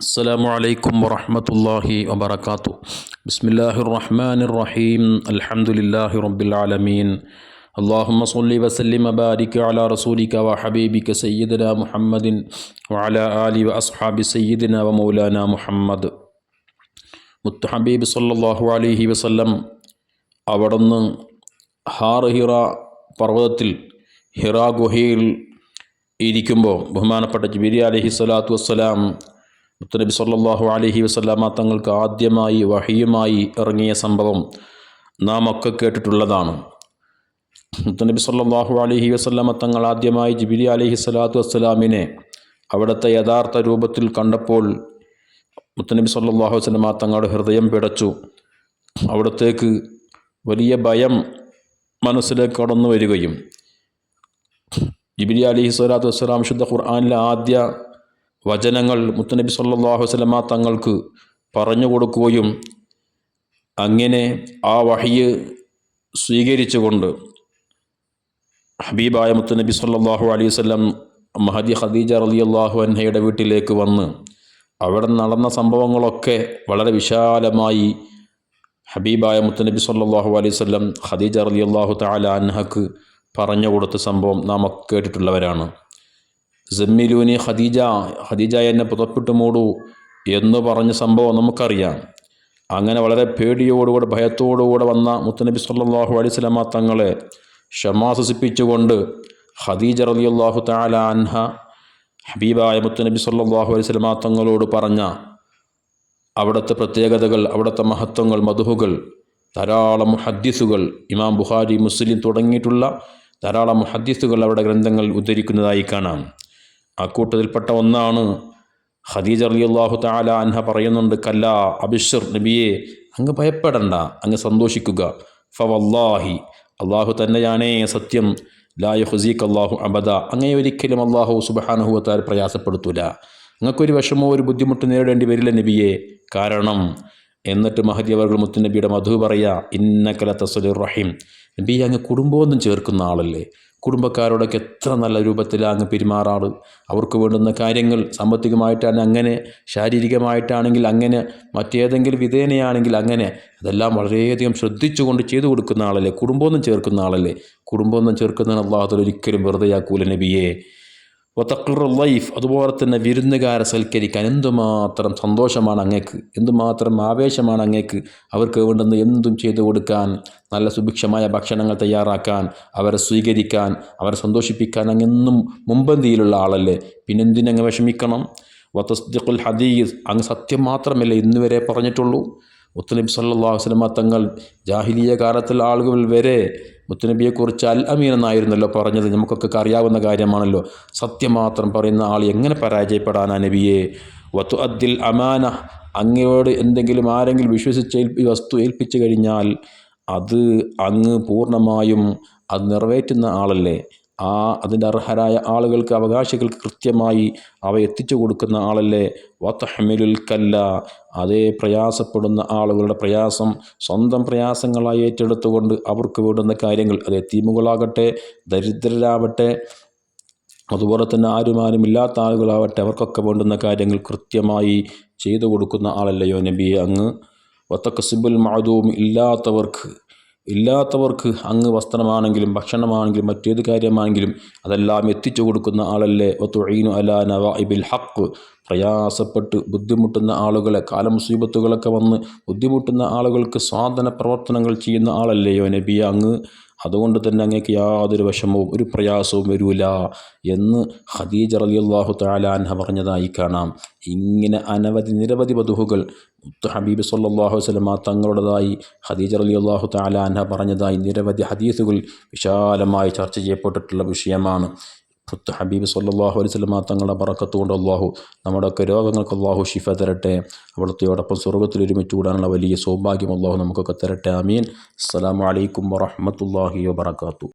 السلام عليكم ورحمة الله وبركاته بسم الله الرحمن الرحيم الحمد لله رب العالمين اللهم صل وسلم وبارك على رسولك وحبيبك سيدنا محمد وعلى آله وأصحاب سيدنا ومولانا محمد മുത്തുഹബീബ് സല്ലാഹു അലൈഹി വസല്ലം അവിടുന്ന് ഹാർ ഹിറ പർവ്വതത്തിൽ ഹിറ ഗുഹയിൽ ഇരിക്കുമ്പോൾ ബഹുമാനപ്പെട്ട ജിബിരി അലഹി സ്വലാത്തു വസ്സലാം മുത്തനബി സല്ലാഹു അലഹി വസ്ലാമ തങ്ങൾക്ക് ആദ്യമായി വഹിയുമായി ഇറങ്ങിയ സംഭവം നാം ഒക്കെ കേട്ടിട്ടുള്ളതാണ്. മുത്തനബി സല്ലാഹു അലഹി വസ്ലാമ തങ്ങൾ ആദ്യമായി ജിബിലി അലഹി സ്വലാത്തു വസ്സലാമിനെ അവിടുത്തെ യഥാർത്ഥ രൂപത്തിൽ കണ്ടപ്പോൾ മുത്തനബി സല്ലാഹു വസ്ലമ തങ്ങളുടെ ഹൃദയം പിടച്ചു. അവിടത്തേക്ക് വലിയ ഭയം മനസ്സിലേക്ക് കടന്നു വരികയും ജിബിലി അലഹി സ്വലാത്തു വസ്സലാം ശുദ്ധ ഖുർആാനിലെ ആദ്യ വചനങ്ങൾ മുത്തനബി സല്ലാഹു വസ്ലമ തങ്ങൾക്ക് പറഞ്ഞു കൊടുക്കുകയും അങ്ങനെ ആ വഹിയ് സ്വീകരിച്ചുകൊണ്ട് ഹബീബായ മുത്തനബി സല്ലാഹു അലൈഹി വസ്ലം മഹദി ഖദീജ അള്ളാഹു അൻഹയുടെ വീട്ടിലേക്ക് വന്ന് അവിടെ നടന്ന സംഭവങ്ങളൊക്കെ വളരെ വിശാലമായി ഹബീബായ മുത്തനബി സല്ലാഹു അലൈഹി വസ്ലം ഖദീജ റലി അള്ളാഹു താല അൻഹക്ക് പറഞ്ഞു കൊടുത്ത സംഭവം നാം കേട്ടിട്ടുള്ളവരാണ്. ജമ്മിലൂനി ഖദീജ ഖദീജ എന്നെ പുതപ്പിട്ട് മൂടൂ എന്ന് പറഞ്ഞ സംഭവം നമുക്കറിയാം. അങ്ങനെ വളരെ പേടിയോടുകൂടെ ഭയത്തോടുകൂടെ വന്ന മുത്തനബി സല്ലാഹു അലൈഹി സ്വലമ തങ്ങളെ ക്ഷമാസിപ്പിച്ചുകൊണ്ട് ഖദീജ റളിയല്ലാഹു തആല അൻഹ ഹബീബായ മുത്തനബി സല്ലാഹു അലൈഹി സ്വലമ തങ്ങളോട് പറഞ്ഞ അവിടുത്തെ പ്രത്യേകതകൾ അവിടുത്തെ മഹത്വങ്ങൾ മധുഹുകൾ ധാരാളം ഹദ്യസുകൾ ഇമാം ബുഹാരി മുസ്ലിം തുടങ്ങിയിട്ടുള്ള ധാരാളം ഹദ്യസുകൾ അവിടെ ഗ്രന്ഥങ്ങൾ ഉദ്ധരിക്കുന്നതായി കാണാം. അക്കൂട്ടത്തിൽപ്പെട്ട ഒന്നാണ് ഖദീജ അള്ളാഹു താല അൻഹ പറയുന്നുണ്ട് കല്ല അബിഷർ നബിയെ അങ്ങ് ഭയപ്പെടണ്ട അങ്ങ് സന്തോഷിക്കുക. ഫവല്ലാഹി അള്ളാഹു തന്നെയാണേ സത്യം. ലായ ഹുസീഖ് അള്ളാഹു അബദ. അങ്ങനെ ഒരിക്കലും അള്ളാഹു സുബഹാനഹുവത്താൽ പ്രയാസപ്പെടുത്തൂല. അങ്ങക്കൊരു വിഷമോ ഒരു ബുദ്ധിമുട്ട് നേരിടേണ്ടി വരില്ല നബിയെ. കാരണം എന്നിട്ട് മഹദി അവർ മുത്തുനബിയുടെ മധു പറയാ ഇന്നക്കല തസ്വലുർ റഹീം. നബി അങ്ങ് കുടുംബമൊന്നും ചേർക്കുന്ന ആളല്ലേ. കുടുംബക്കാരോടൊക്കെ എത്ര നല്ല രൂപത്തിലാണ് അങ്ങ് പെരുമാറാറ്. അവർക്ക് വേണ്ടുന്ന കാര്യങ്ങൾ സാമ്പത്തികമായിട്ടാണ് അങ്ങനെ ശാരീരികമായിട്ടാണെങ്കിൽ അങ്ങനെ മറ്റേതെങ്കിലും വിധേനയാണെങ്കിൽ അങ്ങനെ. അതെല്ലാം വളരെയധികം ശ്രദ്ധിച്ചുകൊണ്ട് ചെയ്തു കൊടുക്കുന്ന ആളല്ലേ? കുടുംബമൊന്നും ചേർക്കുന്ന ആളല്ലേ? കുടുംബമൊന്നും ചേർക്കുന്നതിന് അള്ളാഹുദൽ ഒരിക്കലും വെറുതെയാക്കൂല നബിയെ. വത്തഖർ ലൈഫ് അതുപോലെ തന്നെ വിരുന്നുകാരെ സൽക്കരിക്കാൻ എന്തുമാത്രം സന്തോഷമാണ് അങ്ങേക്ക് എന്തുമാത്രം ആവേശമാണ് അങ്ങേക്ക് അവർക്ക് വേണ്ടുന്ന എന്തും ചെയ്തു കൊടുക്കാൻ നല്ല സുഭിക്ഷമായ ഭക്ഷണങ്ങൾ തയ്യാറാക്കാൻ അവരെ സ്വീകരിക്കാൻ അവരെ സന്തോഷിപ്പിക്കാൻ അങ്ങെന്നും മുമ്പന്തിയിലുള്ള ആളല്ലേ? പിന്നെന്തിനങ്ങ് വിഷമിക്കണം? വത്തസ്ദിഖുൽ ഹദീസ് അങ്ങ് സത്യം മാത്രമല്ലേ ഇന്നുവരെ പറഞ്ഞിട്ടുള്ളൂ. മുത്തനബി സല്ലാ വസ്ലമ തങ്ങൾ ജാഹിലിയ കാലത്തിൽ ആളുകൾ വരെ മുത്തനബിയെക്കുറിച്ച് അൽ അമീൻ എന്നായിരുന്നല്ലോ പറഞ്ഞത്. നമുക്കൊക്കെ അറിയാവുന്ന കാര്യമാണല്ലോ. സത്യം മാത്രം പറയുന്ന ആൾ എങ്ങനെ പരാജയപ്പെടാനാ നബിയെ? വത്തു അദ്ദിൽ അമാന അങ്ങയോട് എന്തെങ്കിലും ആരെങ്കിലും വിശ്വസിച്ച് വസ്തു ഏൽപ്പിച്ചു കഴിഞ്ഞാൽ അത് അങ്ങ് പൂർണമായും അത് നിറവേറ്റുന്ന ആളല്ലേ? ആ അതിന്റെ അർഹരായ ആളുകൾക്ക് അവകാശികൾക്ക് കൃത്യമായി അവ എത്തിച്ചു കൊടുക്കുന്ന ആളല്ലേ? വത്തഹമിലുൽ കല്ല. അതേ പ്രയാസപ്പെടുന്ന ആളുകളുടെ പ്രയാസം സ്വന്തം പ്രയാസങ്ങളായി ഏറ്റെടുത്തുകൊണ്ട് അവർക്ക് വിടുന്ന കാര്യങ്ങൾ അത് എത്തീമുകളാകട്ടെ ദരിദ്രരാവട്ടെ അതുപോലെ തന്നെ ആരുമാരും ഇല്ലാത്ത ആളുകളാവട്ടെ അവർക്കൊക്കെ വേണ്ടുന്ന കാര്യങ്ങൾ കൃത്യമായി ചെയ്തു കൊടുക്കുന്ന ആളല്ലയോ നബിയെ അങ്ങ്? വത്തക്കസിബുൽ മാതവും ഇല്ലാത്തവർക്ക് ഇല്ലാത്തവർക്ക് അങ്ങ് വസ്ത്രമാണെങ്കിലും ഭക്ഷണമാണെങ്കിലും മറ്റേത് കാര്യമാണെങ്കിലും അതെല്ലാം എത്തിച്ചു കൊടുക്കുന്ന ആളല്ലേ? ഒത്തുഴീനു അല നവാഇബിൽ ഹക്ക് പ്രയാസപ്പെട്ട് ബുദ്ധിമുട്ടുന്ന ആളുകളെ കാലമുസീബത്തുകളൊക്കെ വന്ന് ബുദ്ധിമുട്ടുന്ന ആളുകൾക്ക് സ്വാധന പ്രവർത്തനങ്ങൾ ചെയ്യുന്ന ആളല്ലയോ നബിയ അങ്ങ്? അതുകൊണ്ട് തന്നെ അങ്ങേക്ക് യാതൊരു വിഷമവും ഒരു പ്രയാസവും വരൂല എന്ന് ഖദീജ റലിയല്ലാഹു താലാൻഹ പറഞ്ഞതായി കാണാം. ഇങ്ങനെ അനവധി നിരവധി വധുഹുകൾ ഹബീബ് സല്ലാഹു വസ്ലമ തങ്ങളുടേതായി ഖദീജ റലിയല്ലാഹു താലാൻഹ പറഞ്ഞതായി നിരവധി ഹദീസുകൾ വിശാലമായി ചർച്ച ചെയ്യപ്പെട്ടിട്ടുള്ള വിഷയമാണ്. മുത്ത് ഹബീബ് സല്ലാഹു അലൈഹി സ്വലമ തങ്ങളുടെ പറക്കത്തുകൊണ്ട് അള്ളാഹു നമ്മുടെയൊക്കെ രോഗങ്ങൾക്ക് അള്ളാഹു ഷിഫ തരട്ടെ. അവിടുത്തെയോടൊപ്പം സ്വർഗത്തിൽ ഒരുമിച്ച് കൂടാനുള്ള വലിയ സൗഭാഗ്യം അള്ളാഹു നമുക്കൊക്കെ തരട്ടെ. അമീൻ അസ്സാം വലൈക്കും വറഹമത്തല്ലാഹി വാബർക്കാത്തു